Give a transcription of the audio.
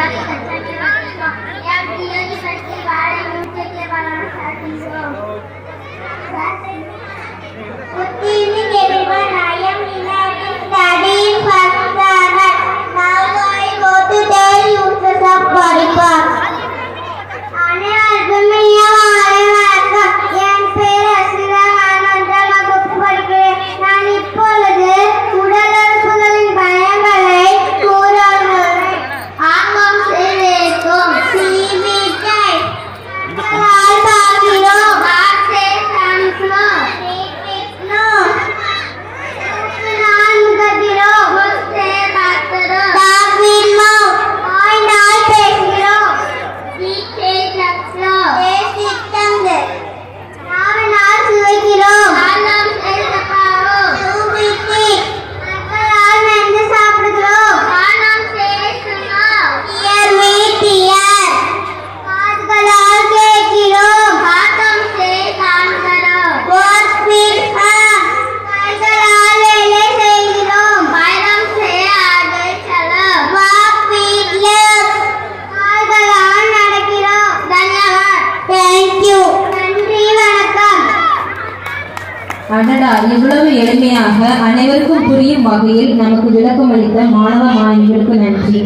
Bye. அடடா இவ்வளவு எளிமையாக அனைவருக்கும் புரியும் வகையில் நமக்கு விளக்கம் அளித்த மாணவ மாணவிகளுக்கு நன்றி.